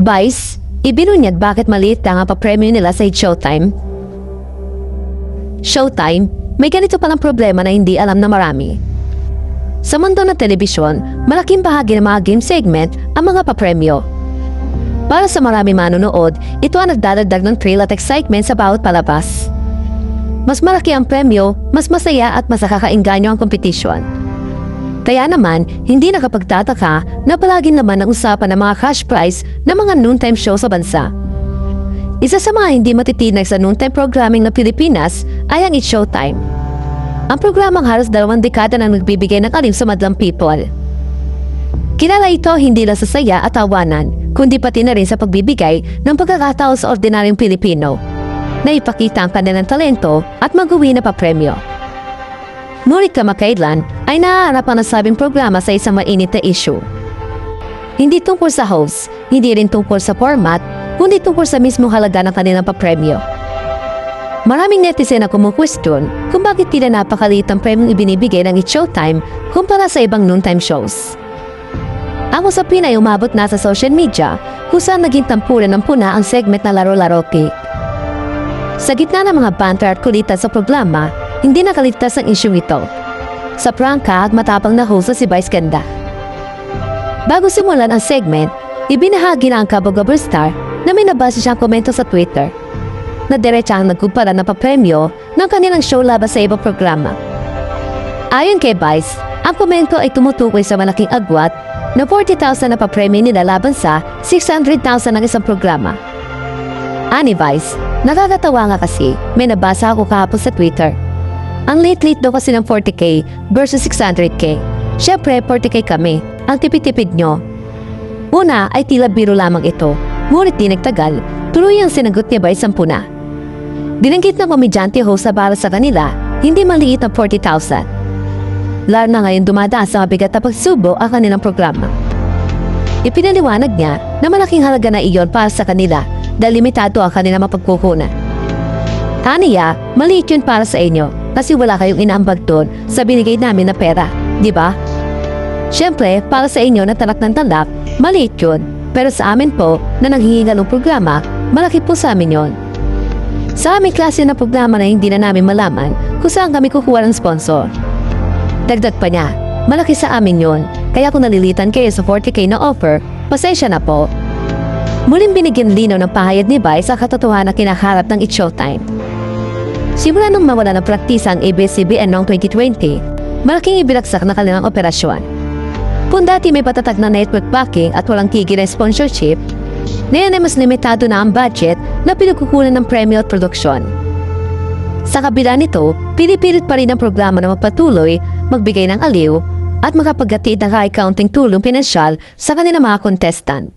Vice, ibinunyad bakit maliit lang ang papremyo nila sa Showtime. Showtime, may ganito palang problema na hindi alam na marami. Sa mundo ng telebisyon, malaking bahagi ng mga game segment ang mga papremyo. Para sa marami manonood, ito ang nagdadagdag ng thrill at excitement sa bawat palabas. Mas malaki ang premyo, mas masaya at mas nakakainganyo ang kompetisyon. Kaya naman, hindi nakapagtataka na palaging naman ang usapan ng mga cash prize ng mga noontime show sa bansa. Isa sa mga hindi matitinag sa noontime programming ng Pilipinas ay ang It's Showtime. Ang programang halos dalawang dekada nang nagbibigay ng alim sa madlang people. Kilala ito hindi lang sa saya at tawanan, kundi pati na rin sa pagbibigay ng pagkakataon sa ordinaryong Pilipino na ipakita ang kanilang talento at mag-uwi na papremyo. Ngunit kamakailan ay naaarap ang nasabing programa sa isang mainit na issue. Hindi tungkol sa host, hindi rin tungkol sa format, kundi tungkol sa mismong halaga ng kanilang papremyo. Maraming netizen na kumukwestiyon kung bakit tila napakaliit ang premyong ibinibigay ng It's Showtime kumpara sa ibang noontime shows. Ang usapin ay umabot na sa social media kung saan naging tampulan ng puna ang segment na Laro-Laro Cake. Sa gitna ng mga banter at kulitan sa programa, hindi nakaligtas ang isyong ito. Sa prangka at matapang na host na si Vice Ganda. Bago simulan ang segment, ibinahagi na ang Kabogabber Star na may nabasa siyang komento sa Twitter na diretsahang nagkumpara ng papremyo ng kanilang show laban sa ibang programa. Ayon kay Vice, ang komento ay tumutukoy sa malaking agwat na 40,000 na papremyo nila laban sa 600,000 ng isang programa. Ani Vice, nakakatawa nga kasi may nabasa ako kahapon sa Twitter. Ang late-late daw kasi ng 40k versus 600k. Siyempre, 40k kami. Ang tipid-tipid nyo. Una ay tila biro lamang ito. Ngunit di nagtagal, tuloy ang sinagot ni Vice ang puna. Dinanggit ng komedyante host sa para sa kanila, hindi maliit ang 40,000. Lalo na ngayon dumadaan sa mabigat na pagsubo ang kanilang programa. Ipinaliwanag niya na malaking halaga na iyon para sa kanila dahil limitado ang kanilang mapagkukunan. Taniya, maliit yun para sa inyo kasi wala kayong inaambag doon sa binigay namin na pera, di ba? Siyempre, para sa inyo na talak ng talak, maliit yun. Pero sa amin po, na nanghihinga ng programa, malaki po sa amin yon. Sa aming klase na programa na hindi na namin malaman kung saan kami kukuha ng sponsor. Dagdag pa niya, malaki sa amin yon. Kaya kung nalilitan kayo sa 40k na offer, pasensya na po. Muling binigyan linaw ng pahayag ni Vice sa katotohanan na kinaharap ng It's Showtime. Simula nung mawala ng praktisa ang ABS-CBN noong 2020, malaking ibinagsak na kanilang operasyon. Kung dati may patatag na network backing at walang tigil na sponsorship, ngayon ay mas limitado na ang budget na pinagkukunan ng premyo at produksyon. Sa kabila nito, pinipilit pa rin ang programa na magpatuloy, magbigay ng aliw, at makapaghatid ng high counting tulong pinansyal sa kanilang mga contestant.